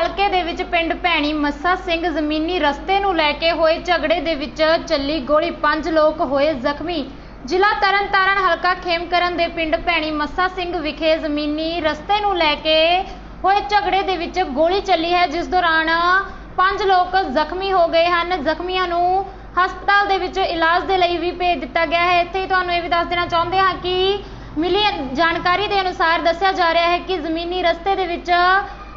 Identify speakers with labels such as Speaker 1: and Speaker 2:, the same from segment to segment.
Speaker 1: ਹਲਕੇ ਦੇ ਵਿੱਚ ਪਿੰਡ ਭੈਣੀ ਮੱਸਾ ਸਿੰਘ ਜ਼ਮੀਨੀ ਰਸਤੇ ਨੂੰ ਲੈ ਕੇ ਹੋਏ ਝਗੜੇ ਦੇ ਵਿੱਚ ਚੱਲੀ ਗੋਲੀ, ਪੰਜ ਲੋਕ ਹੋਏ ਜ਼ਖਮੀ। ਜ਼ਿਲ੍ਹਾ ਤਰਨਤਾਰਨ ਹਲਕਾ ਖੇਮਕਰਨ ਦੇ ਪਿੰਡ ਭੈਣੀ ਮੱਸਾ ਸਿੰਘ ਵਿਖੇ ਜ਼ਮੀਨੀ ਰਸਤੇ ਨੂੰ ਲੈ ਕੇ ਹੋਏ ਝਗੜੇ ਦੇ ਵਿੱਚ ਗੋਲੀ ਚੱਲੀ ਹੈ, ਜਿਸ ਦੌਰਾਨ ਪੰਜ ਲੋਕ ਜ਼ਖਮੀ ਹੋ ਗਏ ਹਨ। ਜ਼ਖਮੀਆਂ ਨੂੰ ਹਸਪਤਾਲ ਦੇ ਵਿੱਚ ਇਲਾਜ ਦੇ ਲਈ ਵੀ ਭੇਜ ਦਿੱਤਾ ਗਿਆ ਹੈ। ਇੱਥੇ ਤੁਹਾਨੂੰ ਇਹ ਵੀ ਦੱਸ ਦੇਣਾ ਚਾਹੁੰਦੇ ਹਾਂ ਕਿ ਮਿਲੀ ਜਾਣਕਾਰੀ ਦੇ ਅਨੁਸਾਰ ਦੱਸਿਆ ਜਾ ਰਿਹਾ ਹੈ ਕਿ ਜ਼ਮੀਨੀ ਰਸਤੇ ਦੇ ਵਿੱਚ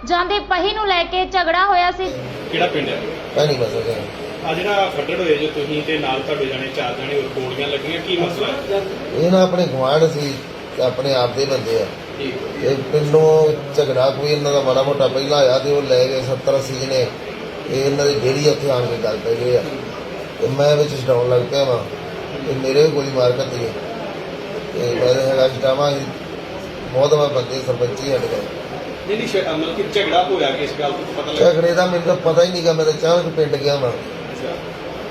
Speaker 1: ਜਾਂਦੀ ਪਹੀ ਨੂੰ ਲੈ ਕੇ ਝਗੜਾ ਹੋਇਆ ਸੀ।
Speaker 2: ਕਿਹੜਾ ਪਿੰਡ ਹੈ?
Speaker 3: ਨਹੀਂ ਬਸ ਉਹ
Speaker 2: ਆ ਜਿਹੜਾ ਫੱਟੜ ਹੋਏ ਜੋ ਤੁਸੀਂ ਤੇ ਨਾਲ ਤੁਹਾਡੇ ਜਾਣੇ ਚਾਰ ਜਾਣੇ ਹੋਰ ਗੋਲੀਆਂ ਲੱਗੀਆਂ ਕੀ ਮਸਲਾ ਹੈ?
Speaker 3: ਇਹ ਨਾ ਆਪਣੇ ਗਵਾਂਢ ਸੀ ਤੇ ਆਪਣੇ ਆਪ ਦੇ ਬੰਦੇ ਆ। ਇਹ ਪਿੰਡੋਂ ਝਗੜਾ ਕੋਈ ਇਹਨਾਂ ਦਾ ਮਾੜਾ ਮੋਟਾ ਪਹਿਲਾਂ ਆਇਆ ਤੇ ਉਹ ਲੈ ਗਏ 70 80 ਜਣੇ। ਤੇ ਇਹਨਾਂ ਦੀ ਡੇਰੀ ਉੱਥੇ ਆਣ ਕੇ ਗੱਲ ਪੈ ਗਏ ਆ। ਤੇ ਮੈਂ ਵਿੱਚ ਛਡਾਉਣ ਲੱਗ ਪਿਆ ਵਾਂ। ਤੇ ਮੇਰੇ ਵੀ ਗੋਲੀ ਮਾਰ ਕੱਤੀ ਤੇ ਮੈਂ ਹੈਗਾ ਛਡਾਵਾਂ ਸੀ। ਬਹੁਤ ਵਾ ਬੰਦੇ ਸਰਪੰਚੀ ਹਟ ਗਏ
Speaker 2: ਮਤਲਬ ਕਿ ਝਗੜਾ ਹੋਇਆ ਕਿਸ ਗੱਲ ਤੋਂ ਪਤਾ ਲੱਗਾ
Speaker 3: ਝਗੜੇ ਦਾ ਮੈਨੂੰ ਤਾਂ ਪਤਾ ਹੀ ਨਹੀਂਗਾ ਮੈਂ ਤਾਂ ਅਚਾਨਕ ਪਿੰਡ ਗਿਆ ਵਾਂ।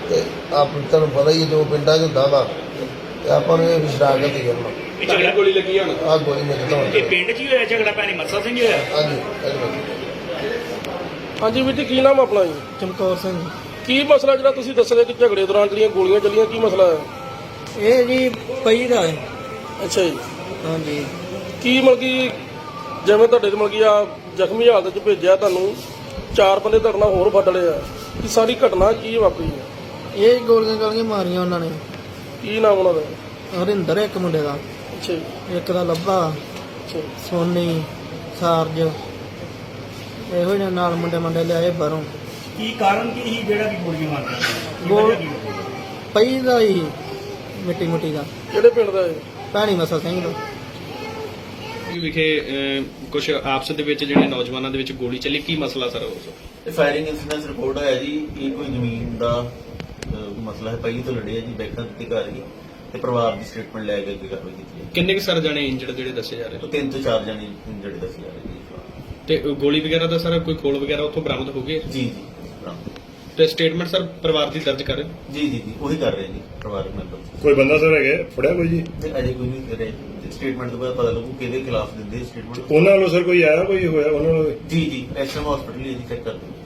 Speaker 3: ਤੇ ਆਪ ਤੁਹਾਨੂੰ ਪਤਾ ਹੀ ਹੈ ਜੋ ਪਿੰਡਾਂ 'ਚ ਹੁੰਦਾ ਵਾ ਤੇ ਆਪਾਂ ਨੂੰ ਇਹ ਵਿਸ਼ਰਾਗਤ ਹੀ ਕਰਨਾ
Speaker 2: ਇਹ ਝਗੜਾ ਗੋਲੀ ਲੱਗੀ ਹੁਣ?
Speaker 3: ਆ ਗੋਲੀ ਮੇਰੇ ਤੋਂ
Speaker 4: ਇਹ ਪਿੰਡ 'ਚ ਹੀ ਹੋਇਆ ਝਗੜਾ ਭੈਣੀ? ਮੱਸਾ ਸਿੰਘ ਹੀ ਹੋਇਆ?
Speaker 3: ਹਾਂਜੀ ਧੰਨਵਾਦ
Speaker 5: ਹਾਂਜੀ ਵੀਰ ਜੀ ਕੀ ਨਾਮ ਆਪਣਾ ਜੀ?
Speaker 6: ਚਮਕੌਰ ਸਿੰਘ।
Speaker 5: ਕੀ ਮਸਲਾ ਜਿਹੜਾ ਤੁਸੀਂ ਦੱਸਦੇ ਕਿ ਝਗੜੇ ਦੌਰਾਨ ਜਿਹੜੀਆਂ ਗੋਲੀਆਂ ਚੱਲੀਆਂ ਕੀ ਮਸਲਾ ਹੈ?
Speaker 6: ਇਹ ਜੀ ਪਈ ਦਾ ਹੈ।
Speaker 5: ਅੱਛਾ ਜੀ।
Speaker 6: ਹਾਂਜੀ।
Speaker 5: ਕੀ ਮਤਲਬ ਕਿ ਜਿਵੇਂ ਤੁਹਾਡੇ ਤੇ ਮਤਲਬ ਕਿ ਆ ਜ਼ਖਮੀ ਹਾਲਤ 'ਚ ਭੇਜਿਆ ਤੁਹਾਨੂੰ ਚਾਰ ਬੰਦੇ ਤੁਹਾਡੇ ਨਾਲ ਹੋਰ ਫੱਡ ਲਿਆ ਕੀ ਸਾਰੀ ਘਟਨਾ ਕੀ ਵਾਪਰੀ ਹੈ
Speaker 6: ਇਹ ਗੋਲੀਆਂ ਗਾਲੀਆਂ ਮਾਰੀਆਂ ਉਹਨਾਂ ਨੇ।
Speaker 5: ਕੀ ਨਾਮ ਉਹਨਾਂ ਦਾ?
Speaker 6: ਹਰਿੰਦਰ ਇੱਕ ਮੁੰਡੇ ਦਾ।
Speaker 5: ਅੱਛਾ ਜੀ।
Speaker 6: ਇੱਕ ਦਾ ਲੱਭਾ
Speaker 5: ਅੱਛਾ ਜੀ।
Speaker 6: ਸੋਨੀ ਸਾਰਜ। ਇਹੋ ਜਿਹੇ ਨਾਲ ਮੁੰਡੇ ਮੁੰਡੇ ਲਿਆਏ ਬਾਹਰੋਂ।
Speaker 4: ਕੀ ਕਾਰਨ ਕੀ ਸੀ ਜਿਹੜਾ ਮਾਰਦਾ ਕੀ
Speaker 6: ਗੋਲ-
Speaker 4: ਵਜ੍ਹਾ ਕੀ ਹੋਈ?
Speaker 6: ਪਈ ਦਾ ਹੀ ਮਿੱਟੀ ਮੁੱਟੀ ਦਾ।
Speaker 5: ਕਿਹੜੇ ਪਿੰਡ ਦਾ ਹੈ
Speaker 6: ਭੈਣੀ ਮਸਾ ਸਿੰਘ ਦਾ।
Speaker 2: ਵਿਖੇ ਕੁਝ ਆਪਸ ਦੇ ਵਿੱਚ ਜਿਹੜੇ ਨੌਜਵਾਨਾਂ ਦੇ ਵਿੱਚ ਗੋਲੀ ਚੱਲੀ ਕੀ ਮਸਲਾ ਸਰ ਉਸ
Speaker 7: ਇਹ ਫਾਇਰਿੰਗ ਇਨਸੀਡੈਂਟ ਰਿਪੋਰਟ ਆਇਆ ਜੀ ਇਹ ਕੋਈ ਜ਼ਮੀਨ ਦਾ ਮਸਲਾ ਹੈ ਪਹਿਲੀ ਤੋਂ ਲੜਿਆ ਜੀ ਬੈਕਾਂ ਦਿੱਤੀ ਘਰ ਹੀ ਤੇ ਪਰਿਵਾਰ ਦੀ ਸਟੇਟਮੈਂਟ ਲੈ ਕੇ ਅੱਗੇ ਕਾਰਵਾਈ ਕੀਤੀ
Speaker 2: ਕਿੰਨੇ ਕੁ ਸਰ ਜਾਣੇ ਇੰਜਰਡ ਜਿਹੜੇ ਦੱਸੇ ਜਾ ਰਹੇ?
Speaker 7: ਤਿੰਨ ਤੋਂ ਚਾਰ ਜਣੇ ਜਿਹੜੇ ਦੱਸੇ ਜਾ ਰਹੇ ਜੀ
Speaker 2: ਤੇ ਗੋਲੀ ਵਗੈਰਾ ਦਾ ਸਰ ਕੋਈ ਖੋਲ ਵਗੈਰਾ ਉੱਥੋਂ ਬਰਾਮਦ ਹੋ ਗਏ
Speaker 7: ਜੀ ਜੀ ਬਰਾਮਦ।
Speaker 2: ਤੇ ਸਟੇਟਮੈਂਟ ਸਰ ਪਰਿਵਾਰ ਦੀ ਦਰਜ ਕਰ
Speaker 7: ਜੀ ਜੀ ਜੀ ਉਹੀ ਕਰ ਰਹੇ ਜੀ ਪਰਿਵਾਰਕ ਮੈਂਬਰ।
Speaker 8: ਕੋਈ ਬੰਦਾ ਸਰ ਹੈਗਾ? ਫੜਿਆ ਕੋਈ ਜੀ?
Speaker 7: ਤੇ ਅਜੇ ਕੋਈ ਨਹੀਂ ਕਰੇ ਸਟੇਟਮੈਂਟ ਤੋਂ ਬਾਅਦ ਪਤਾ ਲੱਗੂ ਕਿਹਦੇ ਖਿਲਾਫ ਦਿੰਦੇ ਸਟੇਟਮੈਂਟ
Speaker 8: ਉਹਨਾਂ ਵੱਲੋਂ ਸਰ ਕੋਈ ਆਇਆ ਕੋਈ ਹੋਇਆ ਉਹਨਾਂ ਨੂੰ
Speaker 7: ਜੀ ਜੀ ਐਕਸ਼ਨ ਹਸਪੀਟਲ ਹੀ ਜੀ ਚੈੱਕ ਕਰਦੇ